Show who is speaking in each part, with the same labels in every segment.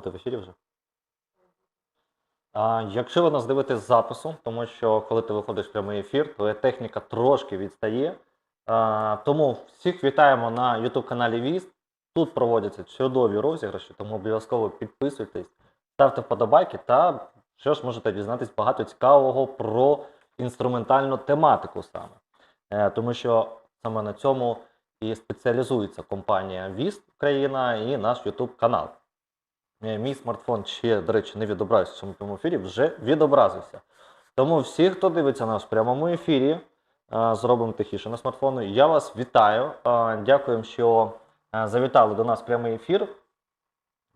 Speaker 1: Ти в ефірі вже? А, якщо ви нас дивитесь з запису, тому що коли ти виходиш в прямий ефір, твоя техніка трошки відстає. А, тому всіх вітаємо на YouTube каналі Віст. Тут проводяться чудові розіграші, тому обов'язково підписуйтесь, ставте вподобайки та що ж можете дізнатись багато цікавого про інструментальну тематику саме. Е, тому що саме на цьому і спеціалізується компанія Віст Україна і наш YouTube канал. Е, Мій смартфон ще, до речі, не відобразився в цьому прямому ефірі, вже відобразився. Тому всі, хто дивиться нас в прямому ефірі, е, зробимо тихіше на смартфону. Я вас вітаю. Е, Дякуємо, що завітали до нас в прямий ефір.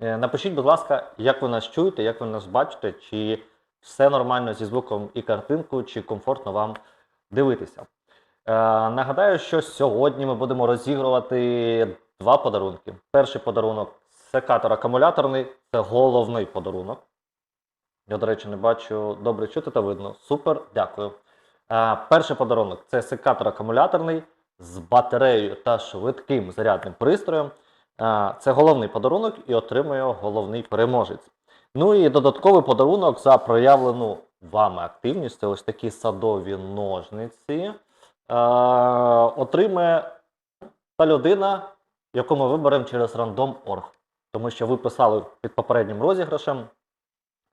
Speaker 1: Напишіть, будь ласка, як ви нас чуєте, як ви нас бачите, чи все нормально зі звуком і картинкою, чи комфортно вам дивитися. Нагадаю, що сьогодні ми будемо розігрувати два подарунки. Перший подарунок секатор акумуляторний це головний подарунок. Я, до речі, не бачу добре чути та видно. Супер, дякую. Е, Перший подарунок це секатор акумуляторний з батареєю та швидким зарядним пристроєм. Е, Це головний подарунок і отримує головний переможець. Ну і додатковий подарунок за проявлену вами активність. Це ось такі садові ножниці. Е, Отримає та людина, яку ми виберемо через random.org. Тому що ви писали під попереднім розіграшем,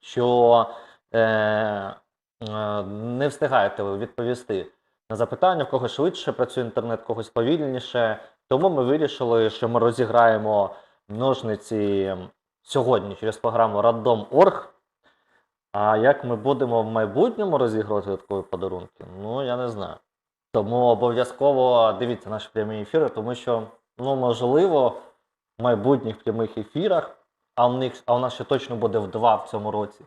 Speaker 1: що е, е, не встигаєте ви відповісти на запитання, в когось швидше працює інтернет, в когось повільніше. Тому ми вирішили, що ми розіграємо ножниці сьогодні через програму Random.org. А як ми будемо в майбутньому розігрувати додаткові подарунки, ну я не знаю. Тому обов'язково дивіться наші прямі ефіри, тому що, ну, можливо, майбутніх прямих ефірах, а в них, а у нас ще точно буде в два в цьому році.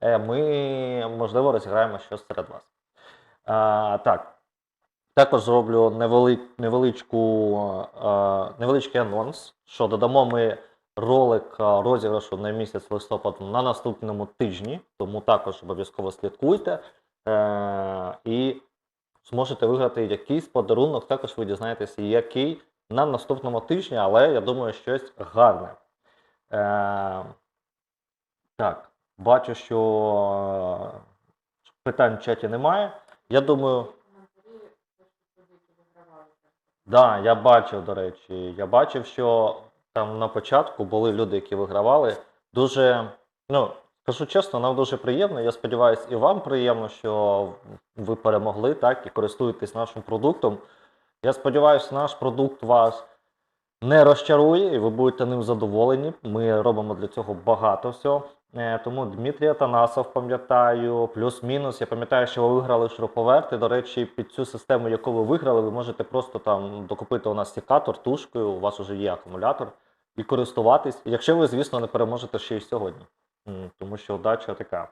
Speaker 1: е, Ми, можливо, розіграємо щось серед вас. А, так. Також зроблю невели, невеличку, а, невеличкий анонс, що додамо ми ролик розіграшу на місяць листопад на наступному тижні, тому також обов'язково слідкуйте. Е, і зможете виграти якийсь подарунок, також ви дізнаєтеся, який на наступному тижні, але я думаю, щось гарне. Е, так, бачу, що е, питань в чаті немає. Я думаю, да, я бачив, до речі, я бачив, що там на початку були люди, які вигравали. Дуже, ну, скажу чесно, нам дуже приємно. Я сподіваюся, і вам приємно, що ви перемогли, так, і користуєтесь нашим продуктом. Я сподіваюся, наш продукт вас не розчарує, і ви будете ним задоволені. Ми робимо для цього багато всього. Е, Тому Дмитрій Атанасов пам'ятаю, плюс-мінус. Я пам'ятаю, що ви виграли шуруповерти. До речі, під цю систему, яку ви виграли, ви можете просто там докупити у нас секатор тушкою, у вас вже є акумулятор, і користуватись. Якщо ви, звісно, не переможете ще й сьогодні. Тому що удача така.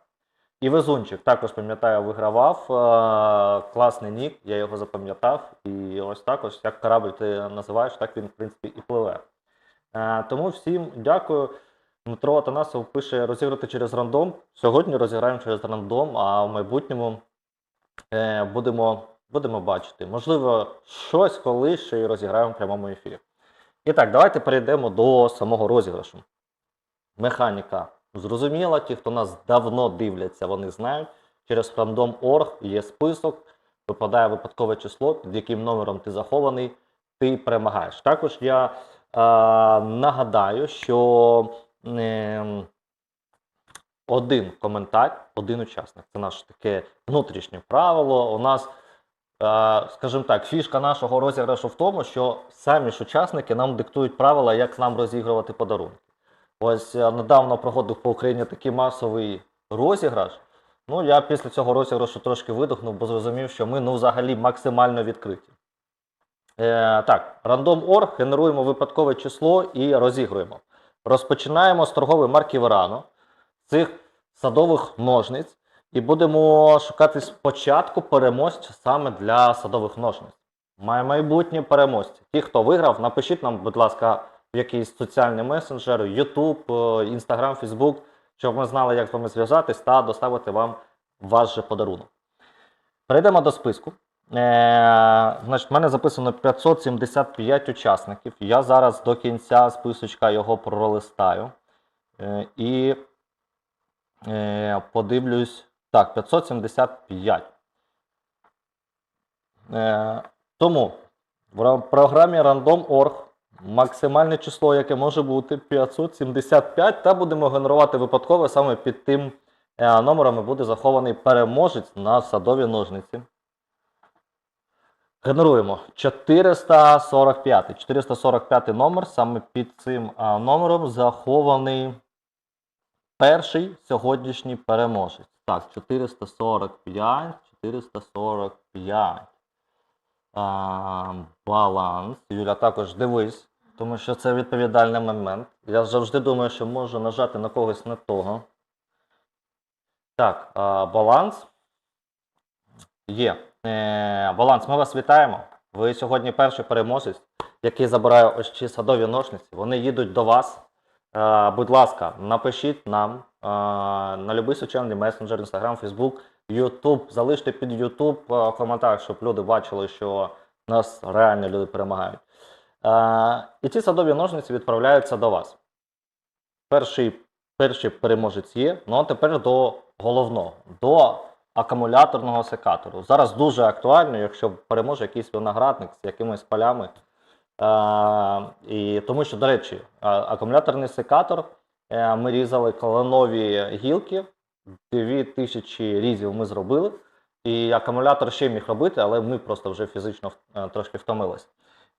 Speaker 1: І Везунчик також пам'ятаю, вигравав. Е, Класний нік, я його запам'ятав. І ось також, як корабль ти називаєш, так він, в принципі, і пливе. Е, Тому всім дякую. Дмитро Атанасов пише розіграти через рандом. Сьогодні розіграємо через рандом, а в майбутньому е, будемо, будемо бачити. Можливо, щось колись ще й розіграємо в прямому ефірі. І так, давайте перейдемо до самого розіграшу. Механіка зрозуміла, ті, хто нас давно дивляться, вони знають. Через random.org є список, випадає випадкове число, під яким номером ти захований, ти перемагаєш. Також я е, нагадаю, що е, один коментар, один учасник. Це наше таке внутрішнє правило. У нас, е, скажімо так, фішка нашого розіграшу в тому, що самі ж учасники нам диктують правила, як нам розігрувати подарунки. Ось е, недавно проходив по Україні такий масовий розіграш. Ну, я після цього розіграшу трошки видихнув, бо зрозумів, що ми ну, взагалі максимально відкриті. Е, так, random.org, генеруємо випадкове число і розігруємо. Розпочинаємо з торгової марки Verano, цих садових ножниць, і будемо шукати спочатку переможця саме для садових ножниць. Має майбутні переможці. Ті, хто виграв, напишіть нам, будь ласка, якийсь соціальний месенджер, YouTube, е, Instagram, Facebook, щоб ми знали, як з вами зв'язатись та доставити вам ваш же подарунок. Перейдемо до списку. Е, значить, в мене записано 575 учасників. Я зараз до кінця списочка його пролистаю. Е, І е, подивлюсь. Так, 575. Е, Тому в ра- програмі Random.org максимальне число, яке може бути 575, та будемо генерувати випадково саме під тим е, номером і буде захований переможець на садові ножниці. Генеруємо 445. 445 номер. Саме під цим номером захований перший сьогоднішній переможець. Так, 445, 445. Баланс. Юля, також дивись, тому що це відповідальний момент. Я завжди думаю, що можу нажати на когось не того. Так, а, баланс. Є. Е, баланс, ми вас вітаємо. Ви сьогодні перший переможець, який забирає ось ці садові ножниці. Вони їдуть до вас. Е, будь ласка, напишіть нам е, на будь-який соціальний месенджер, Instagram, Facebook, YouTube. Залиште під YouTube е, коментар, щоб люди бачили, що нас реально люди перемагають. Е, і ці садові ножниці відправляються до вас. Перший, перший переможець є, ну а тепер до головного, до акумуляторного секатору. Зараз дуже актуально, якщо переможе якийсь виноградник з якимись полями. Е, і тому що, до речі, акумуляторний секатор е, ми різали кленові гілки, 2000 різів ми зробили. І акумулятор ще міг робити, але ми просто вже фізично е, трошки втомились.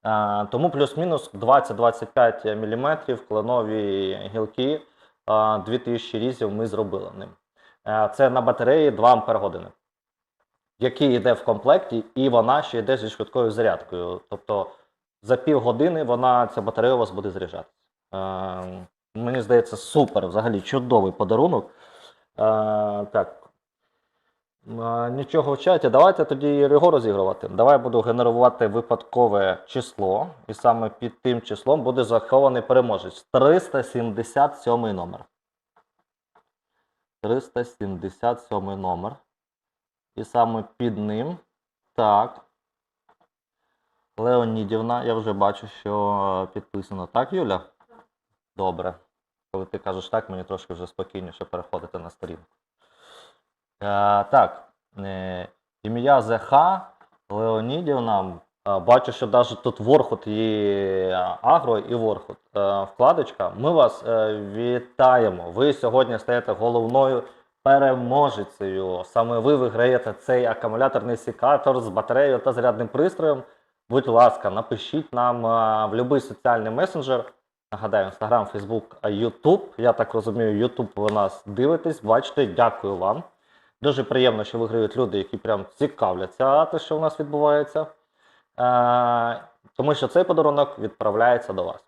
Speaker 1: Е, Тому плюс-мінус 20-25 мм кленові гілки, е, 2000 різів ми зробили ним. Е, Це на батареї 2 Ампер години, який йде в комплекті, і вона ще йде зі швидкою зарядкою. Тобто за півгодини вона, ця батарея у вас буде заряджатися. Е, Мені здається, супер, взагалі чудовий подарунок. Е, Так. Е, Нічого в чаті. Давайте тоді його розігрувати. Давай я буду генерувати випадкове число, і саме під тим числом буде захований переможець. 377 номер. 377 номер. І саме під ним. Так. Леонідівна, я вже бачу, що підписано. Так, Юля? Добре. Коли ти кажеш так, мені трошки вже спокійніше переходити на сторінку. Е, так, е, ім'я ЗХ Леонідівна. Е, бачу, що навіть тут Ворхот є Агро і Ворхот. Е, вкладочка. Ми вас е, вітаємо. Ви сьогодні стаєте головною переможецею. Саме ви виграєте цей акумуляторний секатор з батареєю та зарядним пристроєм. Будь ласка, напишіть нам е, в будь-який соціальний месенджер. Нагадаю, Instagram, Facebook, YouTube. Я так розумію, YouTube ви нас дивитесь, бачите, дякую вам. Дуже приємно, що виграють люди, які прям цікавляться, те, що у нас відбувається. Е, тому що цей подарунок відправляється до вас.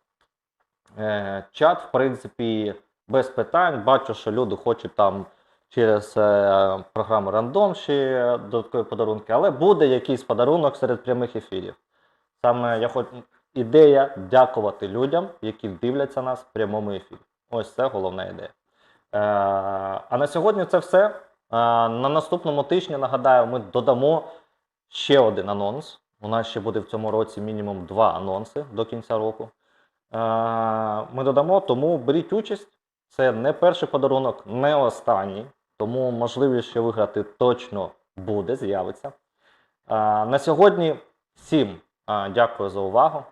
Speaker 1: Е, чат, в принципі, без питань. Бачу, що люди хочуть там через е, програму Random ще додаткові подарунки, але буде якийсь подарунок серед прямих ефірів. Саме я хочу ідея дякувати людям, які дивляться нас в прямому ефірі. Ось це головна ідея. Е, а на сьогодні це все. Е, на наступному тижні, нагадаю, ми додамо ще один анонс. У нас ще буде в цьому році мінімум два анонси до кінця року. Е, ми додамо, тому беріть участь. Це не перший подарунок, не останній. Тому можливість ще виграти точно буде, з'явиться. Е, на сьогодні всім е, дякую за увагу.